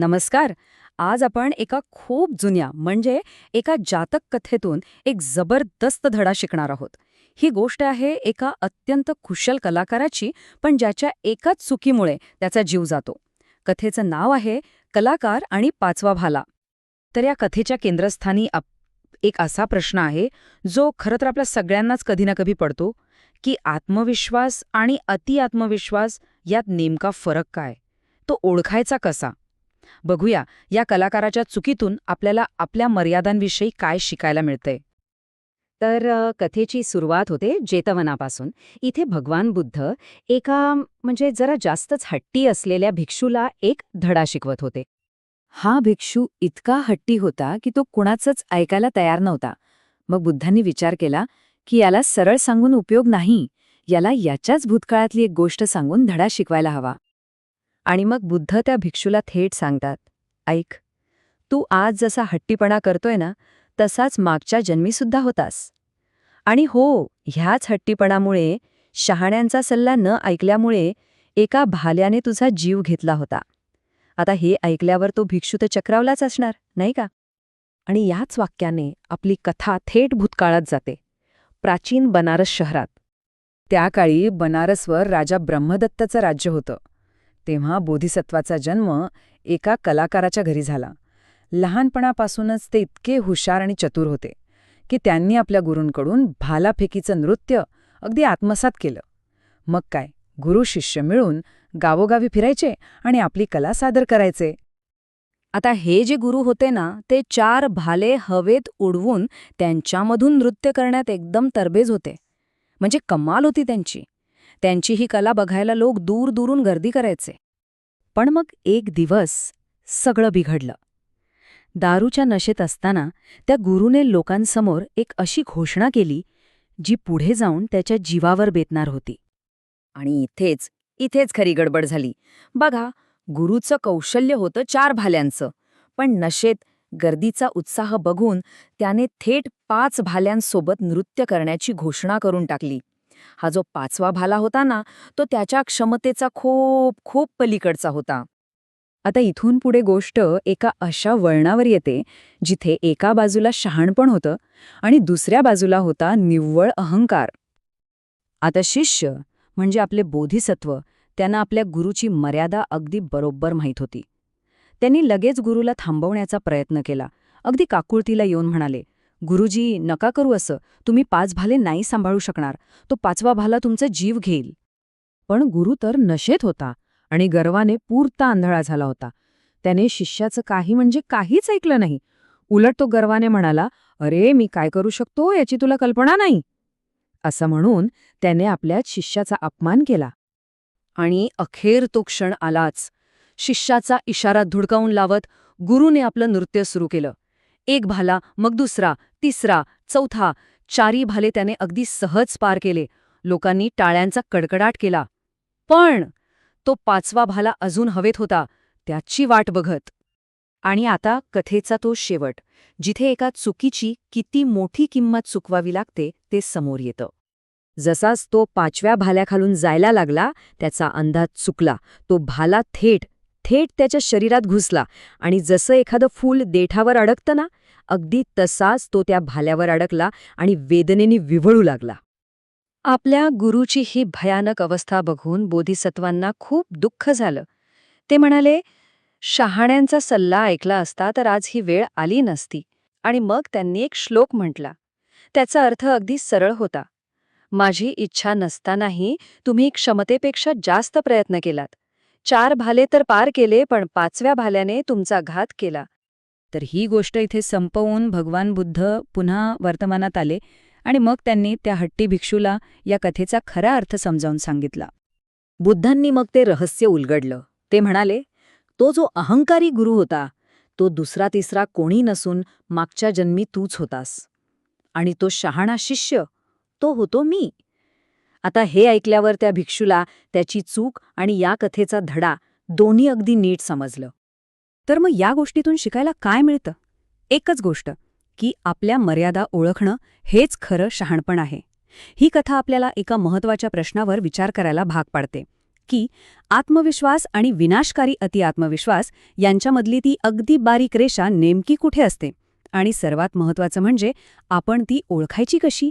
नमस्कार. आज आपण एका खूप जुन्या म्हणजे एका जातक कथेतून एक जबरदस्त धडा शिकणार आहोत. ही गोष्ट आहे एका अत्यंत कुशल कलाकाराची पण ज्याच्या एकाच चुकीमुळे त्याचा जीव जातो. कथेचं नाव आहे कलाकार आणि पाचवा भाला. तर या कथेच्या केंद्रस्थानी एक असा प्रश्न आहे जो खरं तर आपल्या सगळ्यांनाच कधी ना कधी पडतो की आत्मविश्वास आणि अतिआत्मविश्वास यात नेमका फरक काय? तो ओळखायचा कसा? बघूया या कलाकाराच्या चुकीतून आपल्याला आपल्या मर्यादांविषयी काय शिकायला मिळतंय. तर कथेची सुरुवात होते जेतवनापासून. इथे भगवान बुद्ध एका म्हणजे जरा जास्तच हट्टी असलेल्या भिक्षूला एक धडा शिकवत होते. हा भिक्षू इतका हट्टी होता की तो कुणाचंच ऐकायला तयार नव्हता. मग बुद्धांनी विचार केला की याला सरळ सांगून उपयोग नाही. याला याच्याच भूतकाळातली एक गोष्ट सांगून धडा शिकवायला हवा. आणि मग बुद्ध त्या भिक्षूला थेट सांगतात ऐक तू आज जसा हट्टीपणा करतोय ना तसाच मागच्या जन्मीसुद्धा होतास. आणि हो ह्याच हट्टीपणामुळे शहाण्यांचा सल्ला न ऐकल्यामुळे एका भाल्याने तुझा जीव घेतला होता. आता हे ऐकल्यावर तो भिक्षू तर चक्रावलाच असणार नाही का? आणि याच वाक्याने आपली कथा थेट भूतकाळात जाते. प्राचीन बनारस शहरात. त्या काळी बनारसवर राजा ब्रह्मदत्ताचं राज्य होतं. तेव्हा बोधिसत्वाचा जन्म एका कलाकाराच्या घरी झाला. लहानपणापासूनच ते इतके हुशार आणि चतुर होते की त्यांनी आपल्या गुरूंकडून भालाफेकीचं नृत्य अगदी आत्मसात केलं. मग काय गुरु शिष्य मिळून गावोगावी फिरायचे आणि आपली कला सादर करायचे. आता हे जे गुरु होते ना ते चार भाले हवेत उडवून त्यांच्यामधून नृत्य करण्यात एकदम तरबेज होते. म्हणजे कमाल होती त्यांची. त्यांची ही कला बघायला लोक दूर दूरून गर्दी करायचे. पण मग एक दिवस सगळं बिघडलं. दारूच्या नशेत असताना त्या गुरुने लोकांसमोर एक अशी घोषणा केली जी पुढे जाऊन त्याच्या जीवावर बेतणार होती. आणि इथेच इथेच खरी गडबड झाली. बघा गुरुचं कौशल्य होतं चार भाल्यांचं पण नशेत गर्दीचा उत्साह बघून त्याने थेट पाच भाल्यांसोबत नृत्य करण्याची घोषणा करून टाकली. हा जो पाचवा भाला होता ना तो त्याच्या क्षमतेचा खूप खूप पलीकडचा होता. आता इथून पुढे गोष्ट एका अशा वळणावर येते जिथे एका बाजूला शहाणपण होतं आणि दुसऱ्या बाजूला होता निव्वळ अहंकार. आता शिष्य म्हणजे आपले बोधिसत्व त्यांना आपल्या गुरुची मर्यादा अगदी बरोबर माहीत होती. त्यांनी लगेच गुरुला थांबवण्याचा प्रयत्न केला. अगदी काकुळतीला येऊन म्हणाले गुरुजी नका करू असं. तुम्ही पाच भाले नाही सांभाळू शकणार. तो पाचवा भाला तुमचा जीव घेईल. पण गुरु तर नशेत होता आणि गर्वाने पूर्ता आंधळा झाला होता. त्याने शिष्याचं काही म्हणजे काहीच ऐकलं नाही. उलट तो गर्वाने म्हणाला अरे मी काय करू शकतो? याची तुला कल्पना नाही. असं म्हणून त्याने आपल्या शिष्याचा अपमान केला. आणि अखेर तो क्षण आलाच. शिष्याचा इशारा धुडकावून लावत गुरुने आपलं नृत्य सुरू केलं. एक भाला मग दुसरा तिसरा चौथा चारी भाले त्याने अगदी सहज पार केले. लोकांनी टाळ्यांचा कडकडाट केला. पण तो पाचवा भाला अजून हवेत होता त्याची वाट बघत. आणि आता कथेचा तो शेवट जिथे एका चुकीची किती मोठी किंमत चुकवावी लागते ते समोर येतं. जसाच तो पाचव्या भाल्याखालून जायला लागला त्याचा अंदाज चुकला. तो भाला थेट थेट त्याच्या शरीरात घुसला. आणि जसं एखादं फूल देठावर अडकतं ना अगदी तसाच तो त्या भाल्यावर अडकला आणि वेदनेने विवळू लागला. आपल्या गुरुची ही भयानक अवस्था बघून बोधिसत्वांना खूप दुःख झालं. ते म्हणाले शहाण्यांचा सल्ला ऐकला असता तर आज ही वेळ आली नसती. आणि मग त्यांनी एक श्लोक म्हटला. त्याचा अर्थ अगदी सरळ होता. माझी इच्छा नसतानाही तुम्ही क्षमतेपेक्षा जास्त प्रयत्न केलात. चार भाले तर पार केले पण पाचव्या भाल्याने तुमचा घात केला. तर ही गोष्ट इथे संपवून भगवान बुद्ध पुन्हा वर्तमानात आले आणि मग त्यांनी त्या हट्टी भिक्षूला या कथेचा खरा अर्थ समजावून सांगितला. बुद्धांनी मग ते रहस्य उलगडलं. ते म्हणाले तो जो अहंकारी गुरु होता तो दुसरा तिसरा कोणी नसून मागच्या जन्मी तूच होतास. आणि तो शहाणा शिष्य तो होतो मी. आता हे ऐकल्यावर त्या भिक्षूला त्याची चूक आणि या कथेचा धडा दोन्ही अगदी नीट समजलं. तर मग या गोष्टीतून शिकायला काय मिळतं? एकच गोष्ट की आपल्या मर्यादा ओळखणं हेच खरं शहाणपण आहे. ही कथा आपल्याला एका महत्त्वाच्या प्रश्नावर विचार करायला भाग पाडते की आत्मविश्वास आणि विनाशकारी अतिआत्मविश्वास यांच्यामधली ती अगदी बारीक रेषा नेमकी कुठे असते? आणि सर्वात महत्वाचं म्हणजे आपण ती ओळखायची कशी?